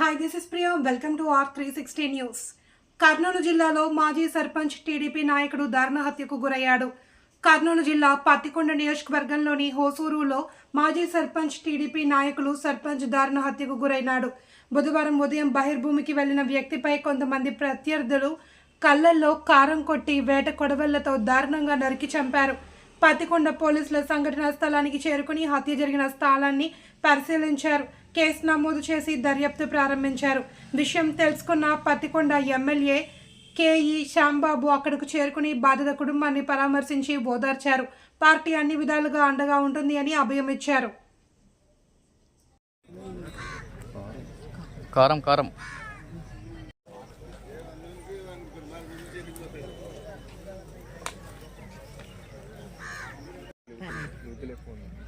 Hi this is Priya welcome to R three sixty news Kurnool జిల్లాలో మాజీ sarpanch TDP నాయకుడు దారుణ హత్యకు గురయ్యాడు. కర్నూలు జిల్లా పత్తికొండ నియోజకవర్గంలోని హోసూరులో మాజీ సర్పంచ్ టీడీపీ నాయకులు సర్పంచ్ దారుణ హత్యకు గురైనాడు. బుధవారం ఉదయం బహిర్భూమికి వెళ్ళిన వ్యక్తిపై కొంతమంది ప్రత్యర్థులు కళ్ళల్లో కారం కొట్టి వేట కొడవళ్ళతో దారుణంగా నరికి చంపారు. పత్తికొండ పోలీసుల సంఘటనా స్థలానికి చేరుకుని హత్య జరిగిన స్థలాన్ని పరిశీలించారు. కేసు నమోదు చేసి దర్యాప్తు ప్రారంభించారు. విషయం తెలుసుకున్న పత్తికొండ ఎమ్మెల్యే కేఈ శ్యాంబాబు అక్కడకు చేరుకుని బాధిత కుటుంబాన్ని పరామర్శించి ఓదార్చారు. పార్టీ అన్ని విధాలుగా అండగా ఉంటుంది అని అభయం ఇచ్చారు. కారం కారం.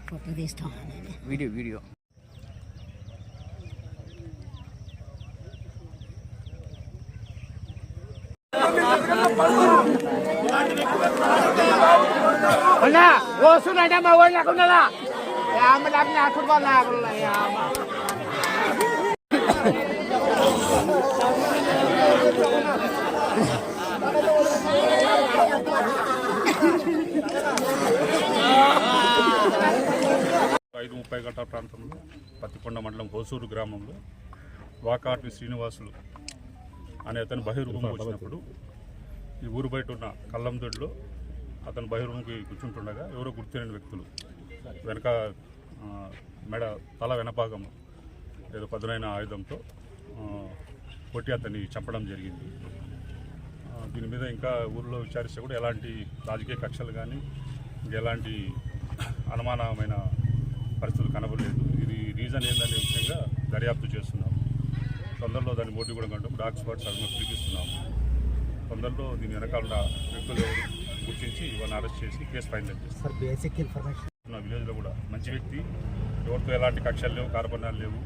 ఫోటో తీస్తాం video video Wala, oso na na mawala ko na la. Yaman lang na ako ba గంటల ప్రాంతంలో పత్తికొండ మండలం హోసూరు గ్రామంలో వాకాటి శ్రీనివాసులు అనే అతను బహిర్భూమి వచ్చినప్పుడు ఈ ఊరు బయట ఉన్న కల్లందొడ్లో అతను బహిర్భూమికి కూర్చుంటుండగా ఎవరో గుర్తులేని వ్యక్తులు. వెనక మెడ తల వెనపాగం ఏదో పదునైన ఆయుధంతో కొట్టి అతన్ని చంపడం జరిగింది. దీని మీద ఇంకా ఊర్లో విచారిస్తే కూడా ఎలాంటి రాజకీయ కక్షలు కానీ ఎలాంటి అనుమానమైన పరిస్థితులు కనబడలేదు. ఇది రీజన్ ఏందనే విషయంగా దర్యాప్తు చేస్తున్నాము. తొందరలో దాన్ని మోటివ్ కూడా కంటాం డాక్ స్పాట్స్ అవి పిలిపిస్తున్నాము తొందరలో దీని వెనకాల వ్యక్తులు గుర్తించి వాళ్ళని అరెస్ట్ చేసి కేసు ఫైనల్ చేస్తాం సార్ బేసిక్ ఇన్ఫర్మేషన్ నా విలేజ్లో కూడా మంచి వ్యక్తి. ఎవరితో ఎలాంటి కక్షలు లేవు కార్పణాలు లేవు.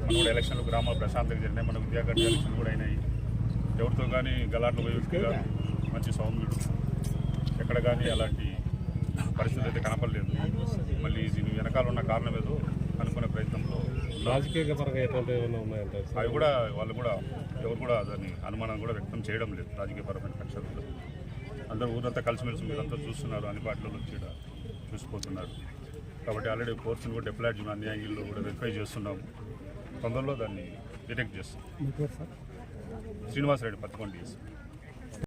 మన కూడా ఎలక్షన్లు గ్రామాలు ప్రశాంతంగా జరిగినాయి. మన విద్యాగడ్డ ఎలక్షన్లు కూడా అయినాయి. ఎవరితో కానీ గలాట్లు పోయే వ్యక్తి కాదు మంచి సౌమ్యుడు. ఎక్కడ కానీ అలాంటి అయితే కనపడలేదు మళ్ళీ దీని వెనకాల ఉన్న కారణం ఏదో కనుక్కునే ప్రయత్నంలో. రాజకీయ పరంగా ఎటువంటి ఏమైనా ఉన్నాయంటే? అవి కూడా వాళ్ళు కూడా ఎవరు కూడా దాన్ని అనుమానం కూడా వ్యక్తం చేయడం లేదు రాజకీయపరమైన కక్షలు కూడా అందరూ ఊరంతా కలిసిమెలిసి మీరంతా చూస్తున్నారు అన్ని పార్టీలలో వచ్చి చూసిపోతున్నారు. కాబట్టి ఆల్రెడీ ఫోర్స్ని కూడా డిప్లాయ్ చేసిన అన్ని యాంగిల్లో కూడా వెరిఫై చేస్తున్నాము తొందరలో దాన్ని డిటెక్ట్ చేస్తాం. శ్రీనివాసరెడ్డి పత్తికొండ చేస్తాం